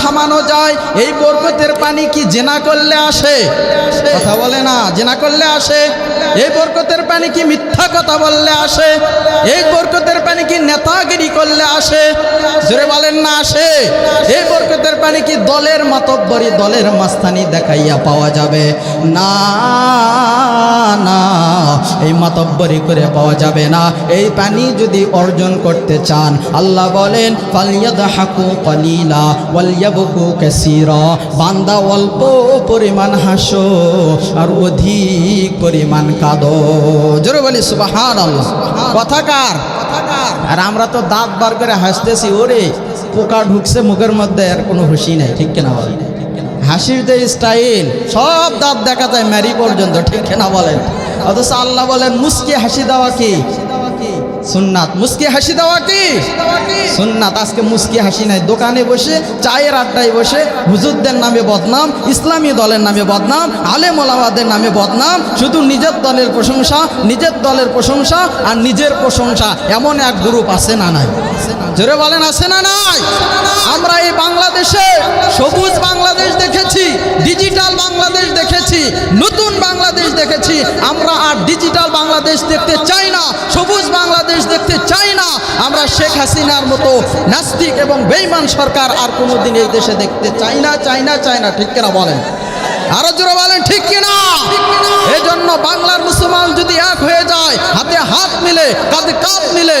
থামানো যায়, এই বরকতের পানি কি জেনা করলে আসে? কথা বলে না, জেনা করলে আসে। এই বরকতের পানি কি মিথ্যা কথা বললে আসে? এই বরকতের পানি কি নেতাগিরি করলে আসে? জোরে বলেন না, আসে। এই বরকতের পানি কি দলের মাতব্বরি, দলের মাস্তানি দেখাইয়া পাওয়া যাবে? না। এই মাতব্বরি করে পাওয়া যাবে না। এই পানি যদি অর্জন করতে চান, আল্লাহ বলেন কলিলা বান্দা অল্প পরিমাণ হাসো আর অধিক পরিমাণ কাঁদো। জোরে বলি, সুবহানাল্লাহ। কথাকার আর আমরা তো দাঁত বার করে হাসতেছি, ওরে, পোকা ঢুকছে মুখের মধ্যে, আর কোনো হুঁশি নাই, ঠিক কিনা বলেন? হাসির যে স্টাইল সব দাঁত দেখা যায় ম্যারি পর্যন্ত, ঠিক কিনা বলেন? অথচ আল্লাহ বলেন, মুস্কি হাসি দেওয়া কি? সুন্নাত। হাসি দেওয়া কি? আজকে হাসি নাই। দোকানে বসে, চায়ের আড্ডায় বসে, হুজুরদের নামে বদনাম, ইসলামী দলের নামে বদনাম নামে বদনাম, শুধু নিজের দলের প্রশংসা, নিজের দলের প্রশংসা আর নিজের প্রশংসা। এমন এক গ্রুপ আছে না নাই? জোরে বলেন, আছে না নাই? আমরা এই বাংলাদেশে সবুজ বাংলাদেশ দেখেছি, ডিজিটাল বাংলাদেশ দেখেছি দেখেছি, আমরা আর ডিজিটাল বাংলাদেশ দেখতে চাই না, সবুজ বাংলাদেশ দেখতে চাই না। আমরা শেখ হাসিনার মতো নাস্তিক এবং বেইমান সরকার আর কোনোদিন এই দেশে দেখতে চাই না চাই না চাই না। ঠিক কিনা বলেন? আরও জোরে বলেন, ঠিক কিনা? এই জন্য বাংলার মুসলমান যদি এক হয়ে যায়, হাতে হাত মিলে, কাঁধে কাঁধ মিলে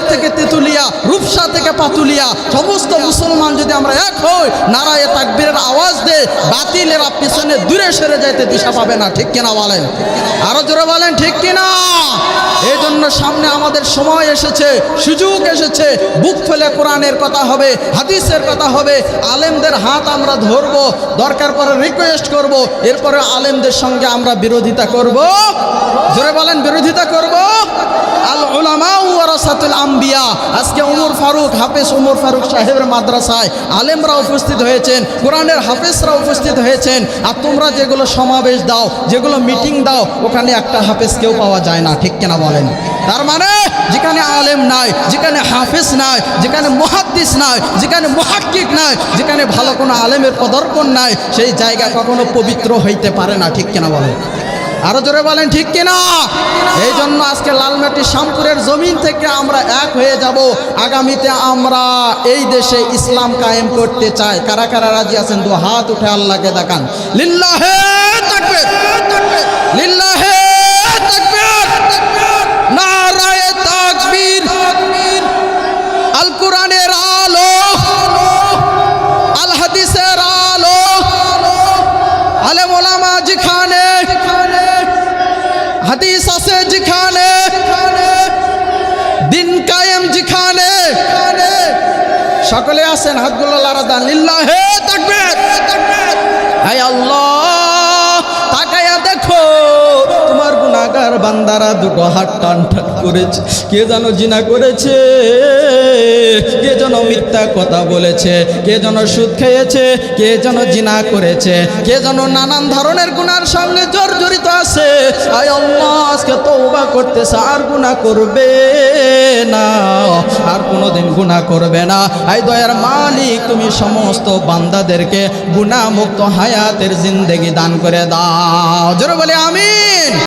টিকনাথ থেকে তেতুলিয়া, রূপসা থেকে পাতুলিয়া, সমস্ত মুসলমান যদি আমরা এক হই, নারায়ে তাকবীরের আওয়াজ দে, বাতিলেরা পিছনে দূরে সরে যাইতে দিশা পাবে না, ঠিক কিনা বলেন? আরও জোরে বলেন, ঠিক কিনা? এই জন্য সামনে আমাদের সময় এসেছে, সুযোগ এসেছে, বুক ফেলে কোরআনের কথা হবে, হাদিসের কথা হবে, আলেমদের হাত আমরা ধরব, দরকার পরে রিকোয়েস্ট করব, এরপরে আলেমদের সঙ্গে আমরা বিরোধিতা করব। জোরে বলেন, বিরোধিতা করব? আল উলামা ওয়ারাসাতুল আম্বিয়া। আজকে উমর ফারুক, হাফেজ উমর ফারুক সাহেবের মাদ্রাসায় আলেমরা উপস্থিত হয়েছেন, কোরআনের হাফেজরা উপস্থিত হয়েছেন। আর তোমরা যেগুলো সমাবেশ দাও, যেগুলো মিটিং দাও, ওখানে একটা হাফেজ কেউ পাওয়া যায় না, ঠিক কেনা বলেন? তার মানে যেখানে আলেম নাই, যেখানে হাফেজ নাই, যেখানে মহাদ্দিস নাই, যেখানে মহাক্কিক নাই, যেখানে ভালো কোনো আলেমের পদর্পণ নাই, সেই জায়গা কখনো পবিত্র হইতে পারে না, ঠিক কেনা বলেন? আরও জোরে বলেন, ঠিক কিনা? এই জন্য আজকে লালমাটি শ্যামপুরের জমিন থেকে আমরা এক হয়ে যাব। আগামীতে আমরা এই দেশে ইসলাম কায়েম করতে চাই। কারা কারা রাজি আছেন? দু হাত উঠে আল্লাহকে দেখান। লিল্লাহে তাকবীর লিল্লাহে তাকবীর। সকলে আছেন হাতগুলো লারা দান লিল্লাহে বান্দারা দুটো হাত টান টান করেছে। কে যেন জিনা করেছে, কে যেন মিথ্যা কথা বলেছে, কে যেন সুদ খেয়েছে, কে যেন জিনা করেছে, কে যেন নানান ধরনের গুনার সঙ্গে জর্জরিত আছে। আয় আজকে তওবা করতেছে, আর গুনাহ করবে না, আর কোনোদিন গুনাহ করবে না। আই দয়ার মালিক, তুমি সমস্ত বান্দাদেরকে গুণামুক্ত হায়াতের জিন্দেগি দান করে দাও। জোরে বলে আমিন।